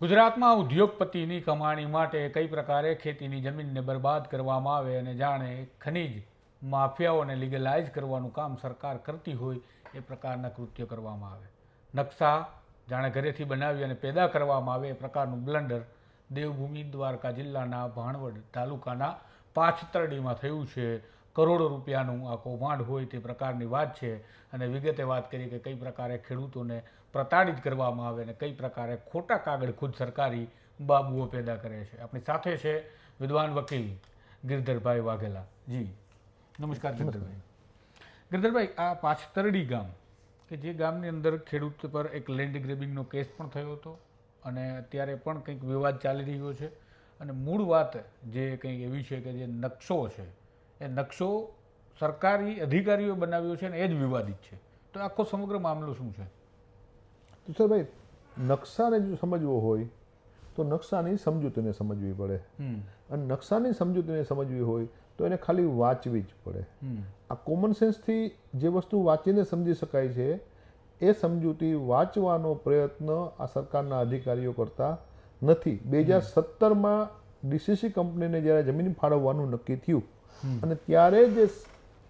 ગુજરાતમાં ઉદ્યોગપતિની કમાણી માટે કઈ પ્રકારે ખેતીની જમીનને બરબાદ કરવામાં આવે અને જાણે ખનીજ માફિયાઓને લીગલાઇઝ કરવાનું કામ સરકાર કરતી હોય એ પ્રકારના કૃત્ય કરવામાં આવે. નકશા જાણે ઘરેથી બનાવી અને પેદા કરવામાં આવે એ પ્રકારનું બ્લન્ડર દેવભૂમિ દ્વારકા જિલ્લાના ભાણવડ તાલુકાના પાછતરડીમાં થયું છે. કરોડો રૂપિયાનું આ કૌભાંડ હોય તે પ્રકારની વાત છે અને વિગતે વાત કરી કે કઈ પ્રકારે ખેડૂતોને પ્રતાડિત કરવામાં આવે અને કઈ પ્રકારે ખોટા કાગળ ખુદ સરકારી બાબુઓ પેદા કરે છે. આપણી સાથે છે વિદ્વાન વકીલ ગિરધરભાઈ વાઘેલા. જી નમસ્કાર ગિરધરભાઈ. ગિરધરભાઈ આ પાછતરડી ગામ કે જે ગામની અંદર ખેડૂત પર એક લેન્ડ ગ્રેબિંગનો કેસ પણ થયો હતો અને અત્યારે પણ કંઈક વિવાદ ચાલી રહ્યો છે. અને મૂળ વાત જે કંઈક એવી છે કે જે નકશો છે એ નકશો સરકારી અધિકારીઓ બનાવ્યો છે અને એ જ વિવાદિત છે. તો આખો સમગ્ર મામલો શું છે? તુષારભાઈ નકશાને જો સમજવો હોય તો નકશાની સમજૂતીને સમજવી પડે. અને નકશાની સમજૂતીને સમજવી હોય તો એને ખાલી વાંચવી જ પડે. આ કોમન સેન્સથી જે વસ્તુ વાંચીને સમજી શકાય છે એ સમજૂતી વાંચવાનો પ્રયત્ન આ સરકારના અધિકારીઓ કરતા નથી. બે હજાર સત્તરમાં ડીસીસી કંપનીને જ્યારે જમીન ફાળવવાનું નક્કી થયું અને ત્યારે જે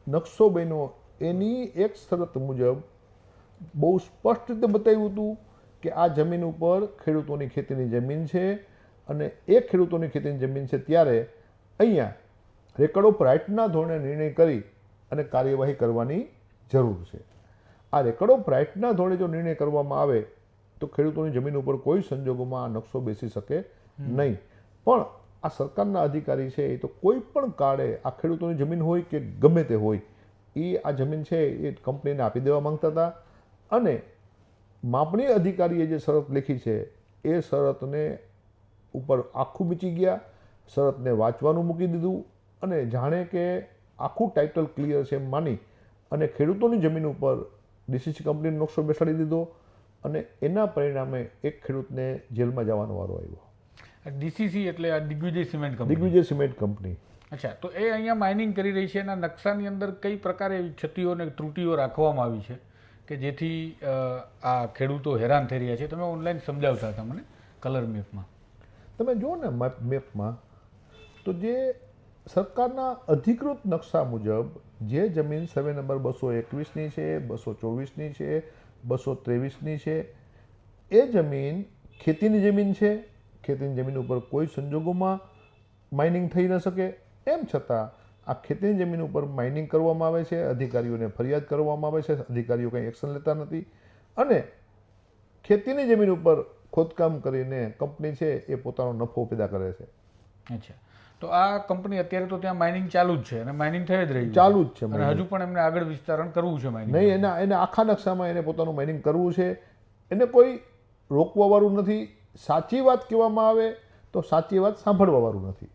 નકશો બન્યો એની એક શરત મુજબ બહુ સ્પષ્ટ રીતે બતાવ્યું હતું કે આ જમીન ઉપર ખેડૂતોની ખેતીની જમીન છે અને એ ખેડૂતોની ખેતીની જમીન છે ત્યારે અહીંયા રેકર્ડ ઓફ રાઇટના ધોરણે નિર્ણય કરી અને કાર્યવાહી કરવાની જરૂર છે. આ રેકર્ડ ઓફ રાઇટના ધોરણે જો નિર્ણય કરવામાં આવે તો ખેડૂતોની જમીન ઉપર કોઈ સંજોગોમાં આ નકશો બેસી શકે નહીં. પણ આ સરકારના અધિકારી છે એ તો કોઈ પણ કાળે આ ખેડૂતોની જમીન હોય કે ગમે તે હોય એ આ જમીન છે એ કંપનીને આપી દેવા માંગતા હતા. અને માપણી અધિકારીએ જે શરત લખી છે એ શરતને ઉપર આખું મીચી ગયા શરતને વાંચવાનું મૂકી દીધું અને જાણે કે આખું ટાઇટલ ક્લિયર છે એમ માની અને ખેડૂતોની જમીન ઉપર ડીસીસી કંપનીનો નકશો બેસાડી દીધો અને એના પરિણામે એક ખેડૂતને જેલમાં જવાનો વારો આવ્યો. ડીસીસી એટલે આ Digvijay cement company Digvijay cement company અચ્છા તો એ અહીંયા માઇનિંગ કરી રહી છે એના નકશાની અંદર કઈ પ્રકારે એવી ક્ષતિઓ અને ત્રુટીઓ રાખવામાં આવી છે? કે જેથી આ ખેડૂતો હેરાન થઈ રહ્યા છે. તમે ઓનલાઈન સમજાવતા હતા મને કલર મેપમાં. તમે જુઓ ને મેપ મેપમાં, તો જે સરકારના અધિકૃત નકશા મુજબ જે જમીન સર્વે નંબર બસો એકવીસની છે, બસો ચોવીસની છે, બસો ત્રેવીસની છે, એ જમીન ખેતીની જમીન છે. ખેતીની જમીન ઉપર કોઈ સંજોગોમાં માઇનિંગ થઈ ન શકે. એમ છતાં આ ખેતીની જમીન ઉપર માઇનિંગ કરવામાં આવે છે અધિકારીઓને ફરિયાદ કરવામાં આવે છે અધિકારીઓ કંઈ એક્શન લેતા નથી અને ખેતીની જમીન ઉપર ખોદકામ કરીને કંપની છે એ પોતાનો નફો પેદા કરે છે. અચ્છા. તો આ કંપની અત્યારે તો ત્યાં માઇનિંગ ચાલુ જ છે અને માઇનિંગ થઈ જ રહી ચાલુ જ છે અને હજુ પણ એમને આગળ વિસ્તરણ કરવું છે માઇનિંગ નહીં એના એને આખા નકશામાં એને પોતાનું માઇનિંગ કરવું છે. એને કોઈ રોકવાવાળું નથી. સાચી વાત કહેવામાં આવે તો સાચી વાત સાંભળવાવાળું નથી.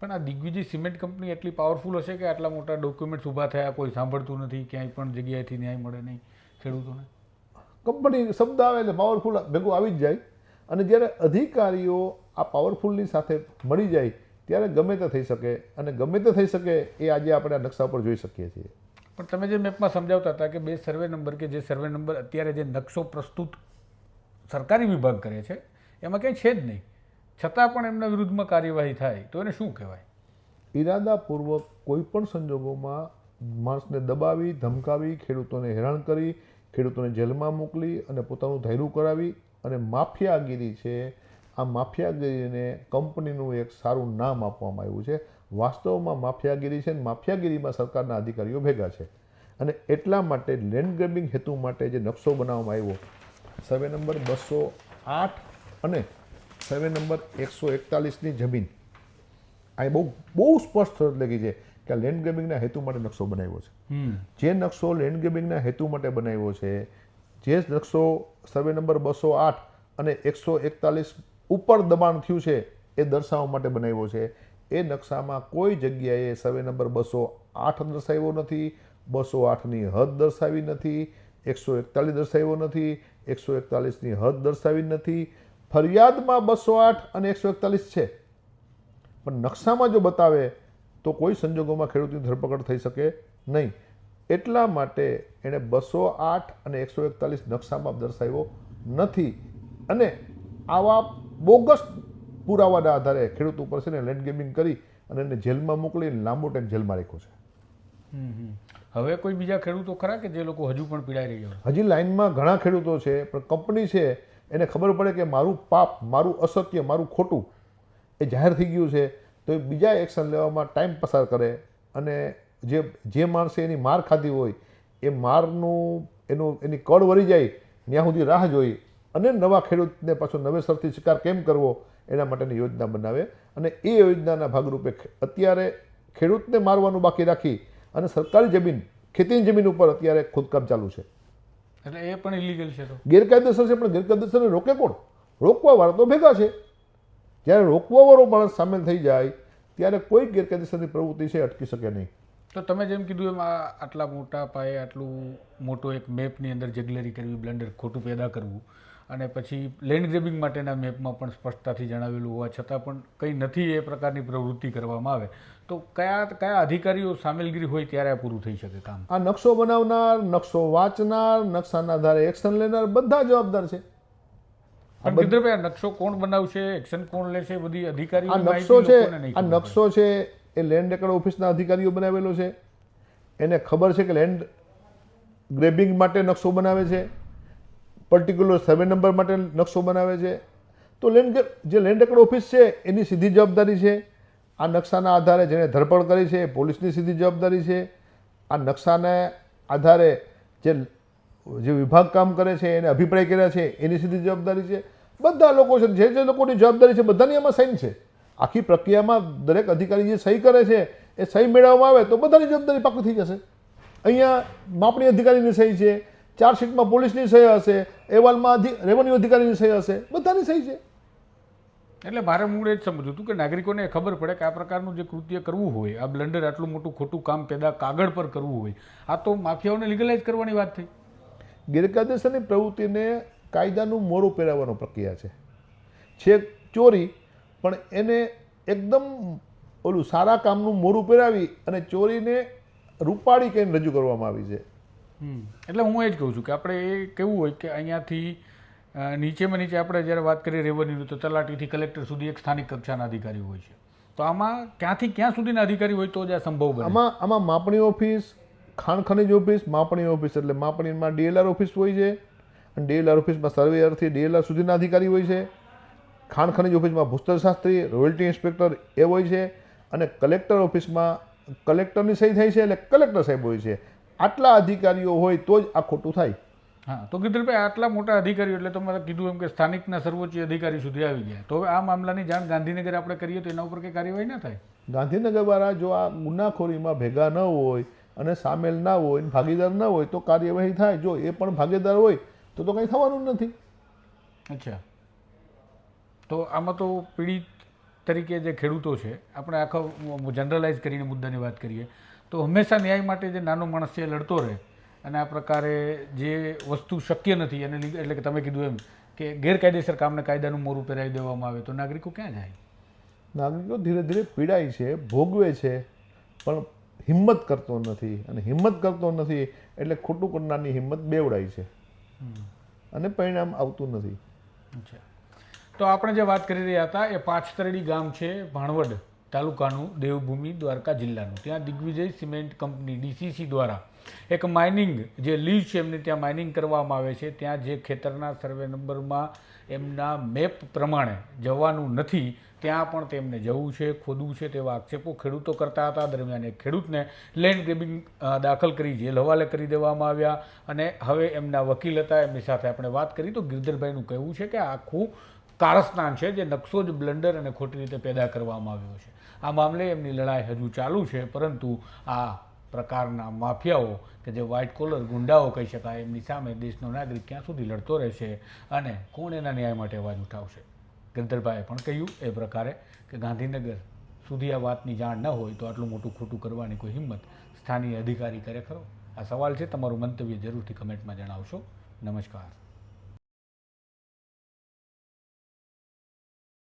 પણ આ દિગ્વિજય સિમેન્ટ કંપની એટલી પાવરફુલ હશે કે આટલા મોટા ડોક્યુમેન્ટ્સ ઊભા થયા કોઈ સાંભળતું નથી ક્યાંય પણ જગ્યાએથી ન્યાય મળે નહીં ખેડૂતોને? કંપની શબ્દ આવે એટલે પાવરફુલ ભેગું આવી જ જાય. અને જ્યારે અધિકારીઓ આ પાવરફુલની સાથે મળી જાય ત્યારે ગમે તે થઈ શકે. અને ગમે તે થઈ શકે એ આજે આપણે આ નકશા પર જોઈ શકીએ છીએ. પણ તમે જે મેપમાં સમજાવતા હતા કે બે સર્વે નંબર કે જે સર્વે નંબર અત્યારે જે નકશો પ્રસ્તુત સરકારી વિભાગ કરે છે એમાં ક્યાંય છે જ નહીં. છતાં પણ એમના વિરુદ્ધમાં કાર્યવાહી થાય, તો એને શું કહેવાય? ઈરાદાપૂર્વક કોઈ પણ સંજોગોમાં માણસને દબાવી, ધમકાવી, ખેડૂતોને હેરાન કરી, ખેડૂતોને જેલમાં મોકલી અને પોતાનું ધૈર્યું કરાવી અને માફિયાગીરી છે, આ માફિયાગીરીને કંપનીનું એક સારું નામ આપવામાં આવ્યું છે. વાસ્તવમાં માફિયાગીરી છે અને માફિયાગીરીમાં સરકારના અધિકારીઓ ભેગા છે. અને એટલા માટે લેન્ડ ગ્રેબિંગ હેતુ માટે જે નકશો બનાવવામાં આવ્યો, સર્વે નંબર બસો આઠ અને સર્વે નંબર એકસો એકતાલીસની જમીન. આ બહુ બહુ સ્પષ્ટ લખી છે કે આ લેન્ડ ગ્રેબિંગના હેતુ માટે નકશો બનાવ્યો છે. જે નકશો લેન્ડ ગ્રેબિંગના હેતુ માટે બનાવ્યો છે જે નકશો સર્વે નંબર બસો આઠ અને એકસો એકતાલીસ ઉપર દબાણ થયું છે એ દર્શાવવા માટે બનાવ્યો છે. એ નકશામાં કોઈ જગ્યાએ સર્વે નંબર બસો આઠ દર્શાવ્યો નથી બસો આઠની હદ દર્શાવી નથી એકસો એકતાલીસ દર્શાવ્યો નથી એકસો એકતાલીસની હદ દર્શાવી નથી ફરિયાદમાં બસો આઠ અને એકસો એકતાલીસ છે. પણ નકશામાં જો બતાવે તો કોઈ સંજોગોમાં ખેડૂતની ધરપકડ થઈ શકે નહીં. એટલા માટે એણે બસો આઠ અને એકસો એકતાલીસ નકશામાં દર્શાવ્યો નથી. અને આવા બોગસ પુરાવાના આધારે ખેડૂત ઉપર છે ને લેન્ડ ગેમિંગ કરી અને એને જેલમાં મોકલી લાંબો ટાઈમ જેલમાં રાખ્યો છે. હવે કોઈ બીજા ખેડૂતો ખરા કે જે લોકો હજુ પણ પીડાઈ રહ્યા હોય? હજી લાઇનમાં ઘણા ખેડૂતો છે પણ કંપની છે એને ખબર પડે કે મારું પાપ, મારું અસત્ય, મારું ખોટું એ જાહેર થઈ ગયું છે, તો એ બીજા એક્શન લેવામાં ટાઈમ પસાર કરે અને જે જે માણસે એની માર ખાધી હોય, એ મારનું એનું, એની કળ વળી જાય, ત્યાં સુધી રાહ જોઈ અને નવા ખેડૂતને પાછો નવેસરથી શિકાર કેમ કરવો એના માટેની યોજના બનાવે અને એ યોજનાના ભાગરૂપે અત્યારે ખેડૂતને મારવાનું બાકી રાખી અને સરકારી જમીન, ખેતીની જમીન ઉપર અત્યારે ખોદકામ ચાલુ છે. એટલે એ પણ ઇલીગલ છે તો. ગેરકાયદેસર છે પણ ગેરકાયદેસરને રોકે કોણ? રોકવા વાળા તો ભેગા છે. જ્યારે રોકવા વાળો માણસ સામેલ થઈ જાય ત્યારે કોઈ ગેરકાયદેસરની પ્રવૃત્તિ છે અટકી શકે નહીં. તો તમે જેમ કીધું એમ આટલા મોટા પાયે આટલું મોટો એક મેપની અંદર જગલરી કરવી બ્લન્ડર ખોટું પેદા કરવું અને પછી લેન્ડ ગ્રેબિંગ માટેના મેપમાં પણ સ્પષ્ટતાથી જણાવેલું હોવા છતાં પણ કંઈ નથી એ પ્રકારની પ્રવૃત્તિ કરવામાં આવે. તો કયા કયા અધિકારીઓ સામેલગીરી હોય ત્યારે આ પૂરું થઈ શકે કામ? આ નકશો બનાવનાર નકશો વાંચનાર નકશાના આધારે એક્શન લેનાર બધા જવાબદાર છે. પણ ગિરધરભાઈ આ નકશો કોણ બનાવશે એક્શન કોણ લેશે બધી અધિકારીઓ આ નકશો છે આ નકશો છે એ લેન્ડ રેકર્ડ ઓફિસના અધિકારીઓ બનાવેલો છે. એને ખબર છે કે લેન્ડ ગ્રેબિંગ માટે નકશો બનાવે છે. પર્ટિક્યુલર સર્વે નંબર માટે નકશો બનાવે છે. તો લેન્ડ જે લેન્ડ રેકર્ડ ઓફિસ છે એની સીધી જવાબદારી છે. આ નકશાના આધારે જેણે ધરપકડ કરી છે, એ પોલીસની સીધી જવાબદારી છે. આ નકશાને આધારે જે જે વિભાગ કામ કરે છે, એને અભિપ્રાય કર્યા છે, એની સીધી જવાબદારી છે. બધા લોકો છે, જે જે લોકોની જવાબદારી છે, બધાની એમાં સાઈન છે. આખી પ્રક્રિયામાં દરેક અધિકારી જે સહી કરે છે, એ સહી મેળવવામાં આવે તો બધાની જવાબદારી પાકું થઈ જશે. અહીંયા માપણી અધિકારીની સહી છે, ચાર્જશીટમાં પોલીસની સહી હશે, અહેવાલમાં રેવન્યુ અધિકારીની સહી હશે, બધાની સહી છે. એટલે મારે મૂળ એ જ સમજવું હતું કે નાગરિકોને ખબર પડે કે આ પ્રકારનું જે કૃત્ય કરવું હોય આ બ્લન્ડર આટલું મોટું ખોટું કામ પેદા કાગળ પર કરવું હોય આ તો માફિયાઓને લીગલાઇઝ કરવાની વાત થઈ. ગેરકાયદેસરની પ્રવૃત્તિને કાયદાનું મોરું પહેરાવવાનો પ્રક્રિયા છે. છે ચોરી પણ એને એકદમ ઓલું સારા કામનું મોરું પહેરાવી અને ચોરીને રૂપાળી કહીને રજૂ કરવામાં આવી છે. એટલે હું એ જ કહું છું કે આપણે એ કેવું હોય કે અહીંયાથી નીચેમાં નીચે આપણે જ્યારે વાત કરીએ રેવન્યુની, તો તલાટીથી કલેક્ટર સુધી એક સ્થાનિક કક્ષાના અધિકારી હોય છે. તો આમાં ક્યાંથી ક્યાં સુધીના અધિકારી હોય તો જ આ સંભવ બને? આમાં આમાં માપણી ઓફિસ, ખાણ ખનિજ ઓફિસ, માપણી ઓફિસ, એટલે માપણીમાં ડીએલઆર ઓફિસ હોય છે, અને ડીએલઆર ઓફિસમાં સર્વેયરથી ડીએલઆર સુધીના અધિકારી હોય છે. ખાણ ખનિજ ઓફિસમાં ભૂસ્તરશાસ્ત્રી રોયલ્ટી ઇન્સ્પેક્ટર એ હોય છે, અને કલેક્ટર ઓફિસમાં, કલેક્ટરની સહી થાય છે, એટલે કલેક્ટર સાહેબ હોય છે. આટલા અધિકારીઓ હોય તો જ આ ખોટું થાય. હા તો ગીધરભાઈ આટલા મોટા અધિકારીઓ એટલે તમારે કીધું એમ કે સ્થાનિકના સર્વોચ્ચ અધિકારી સુધી આવી ગયા. તો હવે આ મામલાની જાણ ગાંધીનગર આપણે કરીએ તો એના ઉપર કંઈ કાર્યવાહી ના થાય? ગાંધીનગરવાળા જો આ ગુનાખોરીમાં ભેગા ન હોય અને સામેલ ના હોય ભાગીદાર ન હોય તો કાર્યવાહી થાય. જો એ પણ ભાગીદાર હોય તો તો કંઈ થવાનું નથી. અચ્છા. તો આમાં તો પીડિત તરીકે જે ખેડૂતો છે આપણે આખો જનરલાઇઝ કરીને મુદ્દાની વાત કરીએ. તો હંમેશા ન્યાય માટે જે નાનો માણસ છે એ લડતો રહે. અને આ પ્રકારે જે વસ્તુ શક્ય નથી અને લીગ- એટલે કે તમે કીધું એમ કે ગેરકાયદેસર કામને કાયદાનું મોરું પહેરાવી દેવામાં આવે તો નાગરિકો ક્યાં જાય? નાગરિકો ધીરે ધીરે પીડાય છે ભોગવે છે પણ હિંમત કરતો નથી. અને હિંમત કરતો નથી એટલે ખોટું કરનારની હિંમત બેવડાય છે. અને પરિણામ આવતું નથી. અચ્છા. તો આપણે જે વાત કરી રહ્યા હતા એ પાછતરડી ગામ છે ભાણવડ. તાલુકાનું દેવભૂમિ દ્વારકા જિલ્લાનું. ત્યાં દિગ્વિજય સિમેન્ટ કંપની, ડીસીસી દ્વારા એક માઇનિંગ જે લીઝ છે એમને ત્યાં માઇનિંગ કરવામાં આવે છે. ત્યાં જે ખેતરના સર્વે નંબરમાં એમના મેપ પ્રમાણે જવાનું નથી, ત્યાં પણ તેમને જવું છે, ખોદવું છે તેવા આક્ષેપો ખેડૂતો કરતા હતા. દરમિયાન એક ખેડૂતને લેન્ડ ગ્રેબિંગ દાખલ કરી જેલ હવાલે કરી દેવામાં આવ્યા અને હવે એમના વકીલ હતા. એમની સાથે આપણે વાત કરી તો ગિરધરભાઈનું કહેવું છે કે આખું કારસ્તાન છે, જે નકશો જ બ્લન્ડર અને ખોટી રીતે પેદા કરવામાં આવ્યો છે. આ મામલે એમની લડાઈ હજુ ચાલુ છે, પરંતુ આ પ્રકારના માફિયાઓ કે જે વ્હાઇટ કોલર ગુંડાઓ કહી શકાય, એમની સામે દેશનો નાગરિક ક્યાં સુધી લડતો રહેશે અને કોણ એના ન્યાય માટે અવાજ ઉઠાવશે? ગિરધરભાઈએ પણ કહ્યું એ પ્રકારે કે ગાંધીનગર સુધી આ વાતની જાણ ન હોય તો આટલું મોટું ખોટું કરવાની કોઈ હિંમત સ્થાનીય અધિકારી કરે ખરો? આ સવાલ છે, તમારું મંતવ્ય જરૂરથી કમેન્ટમાં જણાવશો. નમસ્કાર.